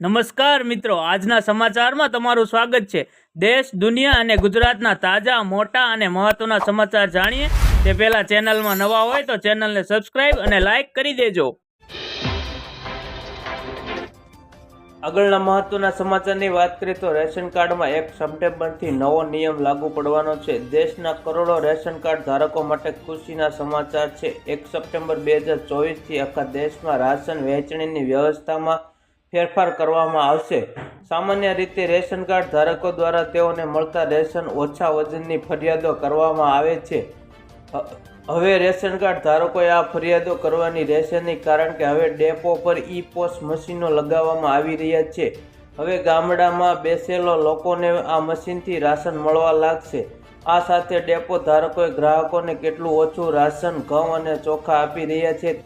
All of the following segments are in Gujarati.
નમસ્કાર મિત્રો, આજના સમાચારમાં તમારું સ્વાગત છે. દેશ, દુનિયા અને ગુજરાતના તાજા, મોટા અને મહત્વના સમાચાર જાણીએ. તે પહેલા ચેનલમાં નવા હોય તો ચેનલને સબસ્ક્રાઇબ અને લાઇક કરી દેજો. આગળના મહત્વના સમાચારની વાત કરીએ તો રેશન કાર્ડમાં એક સપ્ટેમ્બરથી નવો નિયમ લાગુ પડવાનો છે. દેશના કરોડો રેશન કાર્ડ ધારકો માટે ખુશીના સમાચાર છે. એક સપ્ટેમ્બર બે હજાર ચોવીસથી આખા દેશમાં રાશન વહેંચણીની વ્યવસ્થામાં ફેરફાર કરવામાં આવશે. સામાન્ય રીતે રેશન કાર્ડ ધારકો દ્વારા તેઓને મળતા રેશન ઓછા વજનની ફરિયાદો કરવામાં આવે છે. હવે રેશન કાર્ડ ધારકોએ આ ફરિયાદો કરવાની રહેશે નહીં કારણ કે હવે ડેપો પર ઈ પોસ મશીનો લગાવવામાં આવી રહ્યા છે. હવે ગામડામાં બેસેલો લોકોને આ મશીનથી રાશન મળવા લાગશે. આ સાથે ડેપો ધારકોએ ગ્રાહકોને કેટલું ઓછું રાશન, ઘઉં અને ચોખા આપી રહ્યા છે.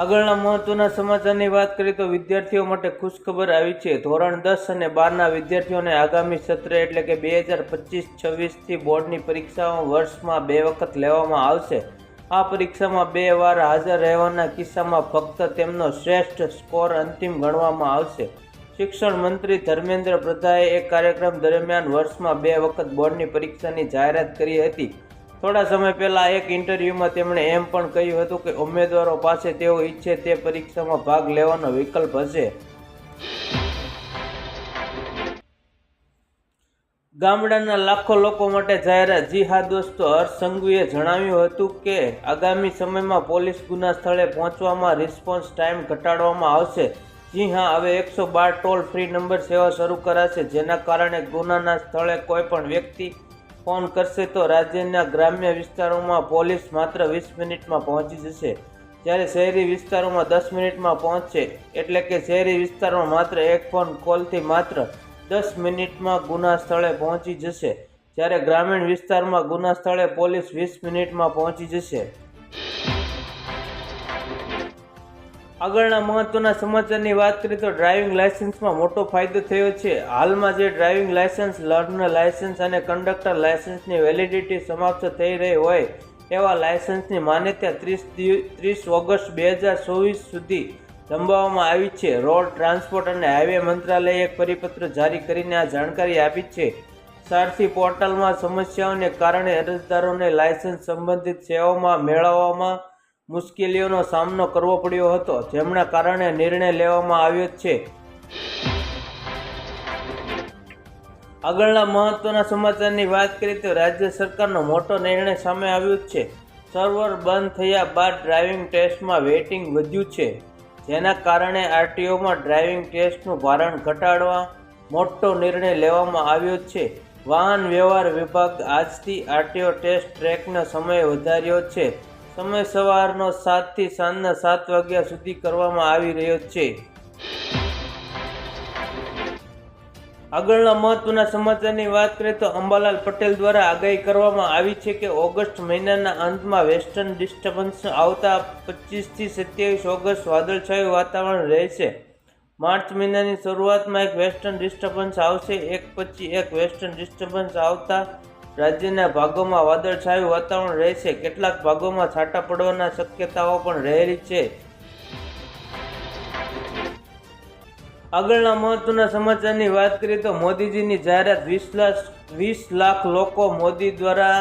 આગળના મહત્વના સમાચારની વાત કરીએ તો વિદ્યાર્થીઓ માટે ખુશખબર આવી છે. ધોરણ દસ અને બારના વિદ્યાર્થીઓને આગામી સત્ર એટલે કે બે હજાર પચીસ છવ્વીસથી બોર્ડની પરીક્ષાઓ વર્ષમાં બે વખત લેવામાં આવશે. આ પરીક્ષામાં બે વાર હાજર રહેવાના કિસ્સામાં ફક્ત તેમનો શ્રેષ્ઠ સ્કોર અંતિમ ગણવામાં આવશે. શિક્ષણ મંત્રી ધર્મેન્દ્ર પ્રધાએ એક કાર્યક્રમ દરમિયાન વર્ષમાં બે વખત બોર્ડની પરીક્ષાની જાહેરાત કરી હતી. થોડા સમય પહેલાં એક ઇન્ટરવ્યુમાં તેમણે એમ પણ કહ્યું હતું કે ઉમેદવારો પાસે તેઓ ઈચ્છે તે પરીક્ષામાં ભાગ લેવાનો વિકલ્પ હશે. ગામડાના લાખો લોકો માટે જાહેરાત જી હા દોસ્તો હર્ષ સંઘવીએ જણાવ્યું હતું કે આગામી સમયમાં પોલીસ ગુના સ્થળે પહોંચવામાં રિસ્પોન્સ ટાઈમ ઘટાડવામાં આવશે. જી હા, હવે એકસો બાર ટોલ ફ્રી નંબર સેવા શરૂ કરાશે, જેના કારણે ગુનાના સ્થળે કોઈ પણ વ્યક્તિ ફોન કરશે તો રાજ્યના ગ્રામ્ય વિસ્તારોમાં પોલીસ માત્ર વીસ મિનિટમાં પહોંચી જશે. જ્યારે શહેરી વિસ્તારોમાં દસ મિનિટમાં પહોંચશે, એટલે કે શહેરી વિસ્તારમાં માત્ર એક ફોન કોલથી માત્ર દસ મિનિટમાં ગુના સ્થળે પહોંચી જશે. જ્યારે ગ્રામીણ વિસ્તારમાં ગુના સ્થળે પોલીસ વીસ મિનિટમાં પહોંચી જશે. આગળના મહત્વના સમાચારની વાત કરીએ તો ડ્રાઇવિંગ લાયસન્સમાં મોટો ફાયદો થયો છે. હાલમાં જે ડ્રાઇવિંગ લાયસન્સ લર્નર લાયસન્સ અને કંડક્ટર લાયસન્સની વેલિડિટી સમાપ્ત થઈ રહી હોય, એવા લાયસન્સની માન્યતા ત્રીસ ત્રીસ ઓગસ્ટ બે હજાર ચોવીસ સુધી લંબાવવામાં આવી છે. રોડ ટ્રાન્સપોર્ટ અને હાઈવે મંત્રાલયે એક પરિપત્ર જારી કરીને આ જાણકારી આપી છે. સારથી પોર્ટલમાં સમસ્યાઓને કારણે અરજદારોને લાયસન્સ સંબંધિત સેવાઓમાં મેળવવામાં મુશ્કેલીઓનો સામનો કરવો પડ્યો હતો, જેમના કારણે નિર્ણય લેવામાં આવ્યો છે. આગળના મહત્વના સમાચારની વાત કરીએ તો રાજ્ય સરકારનો મોટો નિર્ણય સામે આવ્યો છે. સર્વર બંધ થયા બાદ ડ્રાઇવિંગ ટેસ્ટમાં વેઇટિંગ વધ્યું છે. જેના કારણે આરટીઓમાં ડ્રાઇવિંગ ટેસ્ટનું ભારણ ઘટાડવા મોટો નિર્ણય લેવામાં આવ્યો છે. વાહન વ્યવહાર વિભાગ આજથી આરટીઓ ટેસ્ટ ટ્રેકનો સમય વધાર્યો છે. સમય સવારનો સાતથી સાંજના સાત વાગ્યા સુધી કરવામાં આવી રહ્યો છે. આગળના મહત્વના સમાચારની વાત કરીએ તો અંબાલાલ પટેલ દ્વારા આગાહી કરવામાં આવી છે કે ઓગસ્ટ મહિનાના અંતમાં વેસ્ટર્ન ડિસ્ટર્બન્સ આવતા પચીસથી સત્યાવીસ ઓગસ્ટ વાદળછાયું વાતાવરણ રહેશે. માર્ચ મહિનાની શરૂઆતમાં એક વેસ્ટર્ન ડિસ્ટર્બન્સ આવશે, એક પછી એક વેસ્ટર્ન ડિસ્ટર્બન્સ આવતા રાજ્યના ભાગોમાં વાદળછાયું વાતાવરણ રહેશે કેટલાક ભાગોમાં છાંટા પડવાના શક્યતાઓ પણ રહેલી છે. આગળના મહત્વના સમાચારની વાત કરીએ તો મોદીજીની જાહેરાત વીસ લાખ વીસ લાખ લોકો મોદી દ્વારા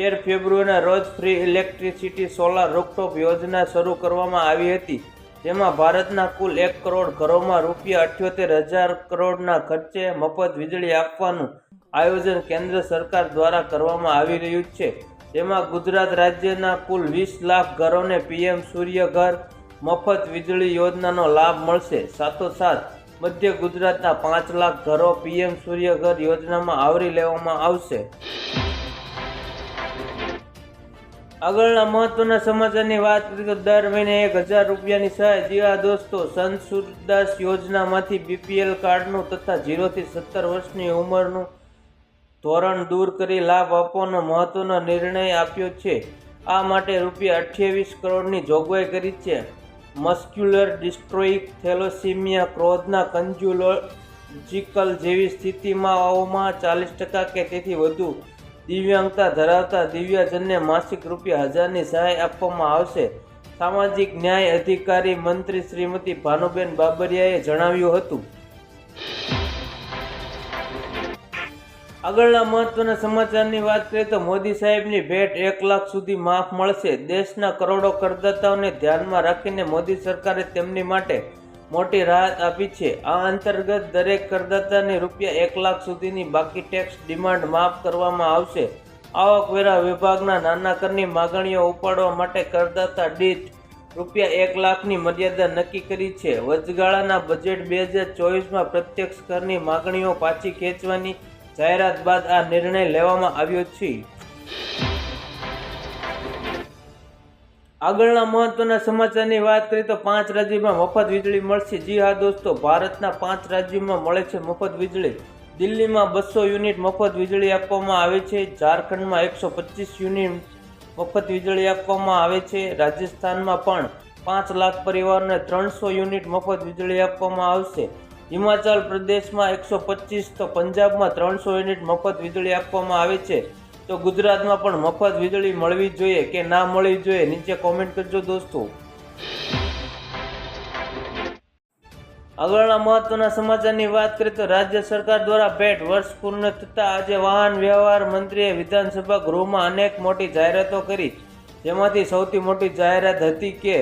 તેર ફેબ્રુઆરીના રોજ ફ્રી ઇલેક્ટ્રિસિટી સોલાર રૂફટોપ યોજના શરૂ કરવામાં આવી હતી. જેમાં ભારતના કુલ એક કરોડ ઘરોમાં રૂપિયા અઠ્યોતેર હજાર કરોડના ખર્ચે મફત વીજળી આપવાનું આયોજન કેન્દ્ર સરકાર દ્વારા કરવામાં આવી રહ્યું છે. જેમાં ગુજરાત રાજ્યના કુલ વીસ લાખ ઘરોને પીએમ સૂર્યઘર, મફત વીજળી યોજનાનો લાભ મળશે. સાથોસાથ, મધ્ય ગુજરાતના પાંચ લાખ ઘરો પીએમ સૂર્યઘર યોજનામાં આવરી લેવામાં આવશે. આગળના મહત્વના સમાચારની વાત કરીએ તો દર મહિને એક હજાર રૂપિયાની સહાય જીવા દોસ્તો સંત સૂરદાસ યોજનામાંથી બીપીએલ કાર્ડનું તથા ઝીરોથી સત્તર વર્ષની ઉંમરનું ધોરણ દૂર કરી લાભ આપવાનો મહત્વનો નિર્ણય આપ્યો છે. આ માટે રૂપિયા અઠ્યાવીસ કરોડની જોગવાઈ કરી છે. મસ્ક્યુલર ડિસ્ટ્રોઇક થેલોસિમિયા ક્રોધના કન્જ્યુલોજિકલ જેવી સ્થિતિમાં ચાલીસ ટકા કે તેથી વધુ દિવ્યાંગતા ધરાવતા દિવ્યાજનને માસિક રૂપિયા હજારની સહાય આપવામાં આવશે. સામાજિક ન્યાય અધિકારી મંત્રી શ્રીમતી ભાનુબેન બાબરિયાએ જણાવ્યું હતું. આગળના મહત્વના સમાચારની વાત કરીએ તો મોદી સાહેબની ભેટ એક લાખ સુધી માફ મળશે. દેશના કરોડો કરદાતાઓને ધ્યાનમાં રાખીને મોદી સરકારે તેમની માટે મોટી રાહત આપી છે. આ અંતર્ગત દરેક કરદાતાને રૂપિયા એક લાખ સુધીની બાકી ટેક્સ ડિમાન્ડ માફ કરવામાં આવશે. આવકવેરા વિભાગના નાના કરની માગણીઓ ઉપાડવા માટે કરદાતા દીઠ રૂપિયા એક લાખની મર્યાદા નક્કી કરી છે. વચગાળાના બજેટ બે હજાર ચોવીસમાં પ્રત્યક્ષ કરની માગણીઓ પાછી ખેંચવાની જાહેરાત બાદ આ નિર્ણય લેવામાં આવ્યો છે. આગળના મહત્વના સમાચારની વાત કરીએ તો પાંચ રાજ્યોમાં મફત વીજળી મળશે. જી હા દોસ્તો, ભારતના પાંચ રાજ્યોમાં મળે છે મફત વીજળી. દિલ્હીમાં બસો યુનિટ મફત વીજળી આપવામાં આવે છે. ઝારખંડમાં એકસો પચીસ યુનિટ મફત વીજળી આપવામાં આવે છે. રાજસ્થાનમાં પણ પાંચ લાખ પરિવારને ત્રણસો યુનિટ મફત વીજળી આપવામાં આવશે. હિમાચલ પ્રદેશમાં એકસો પચીસ, તો પંજાબમાં ત્રણસો યુનિટ મફત વીજળી આપવામાં આવે છે. તો ગુજરાતમાં પણ મફત વીજળી મળવી જોઈએ કે ના મળવી જોઈએ, નીચે કોમેન્ટ કરજો દોસ્તો. આગળના મહત્વના સમાચારની વાત કરીએ તો રાજ્ય સરકાર દ્વારા ભેટ વર્ષ પૂર્ણ થતાં આજે વાહન વ્યવહાર મંત્રીએ વિધાનસભા ગૃહમાં અનેક મોટી જાહેરાતો કરી. જેમાંથી સૌથી મોટી જાહેરાત હતી કે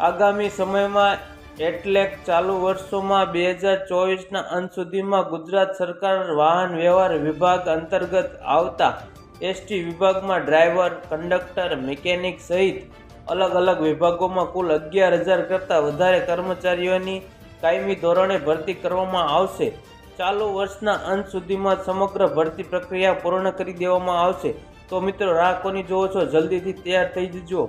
આગામી સમયમાં એટલે ચાલુ વર્ષોમાં બે હજાર ચોવીસના અંત સુધીમાં ગુજરાત સરકાર વાહન વ્યવહાર વિભાગ અંતર્ગત આવતા એસટી વિભાગમાં ડ્રાઈવર, કંડક્ટર, મિકેનિક સહિત અલગ અલગ વિભાગોમાં કુલ અગિયાર હજાર કરતાં વધારે કર્મચારીઓની કાયમી ધોરણે ભરતી કરવામાં આવશે. ચાલુ વર્ષના અંત સુધીમાં સમગ્ર ભરતી પ્રક્રિયા પૂર્ણ કરી દેવામાં આવશે. તો મિત્રો, રાહ કોની જોવો છો? જલ્દીથી તૈયાર થઈ જજો.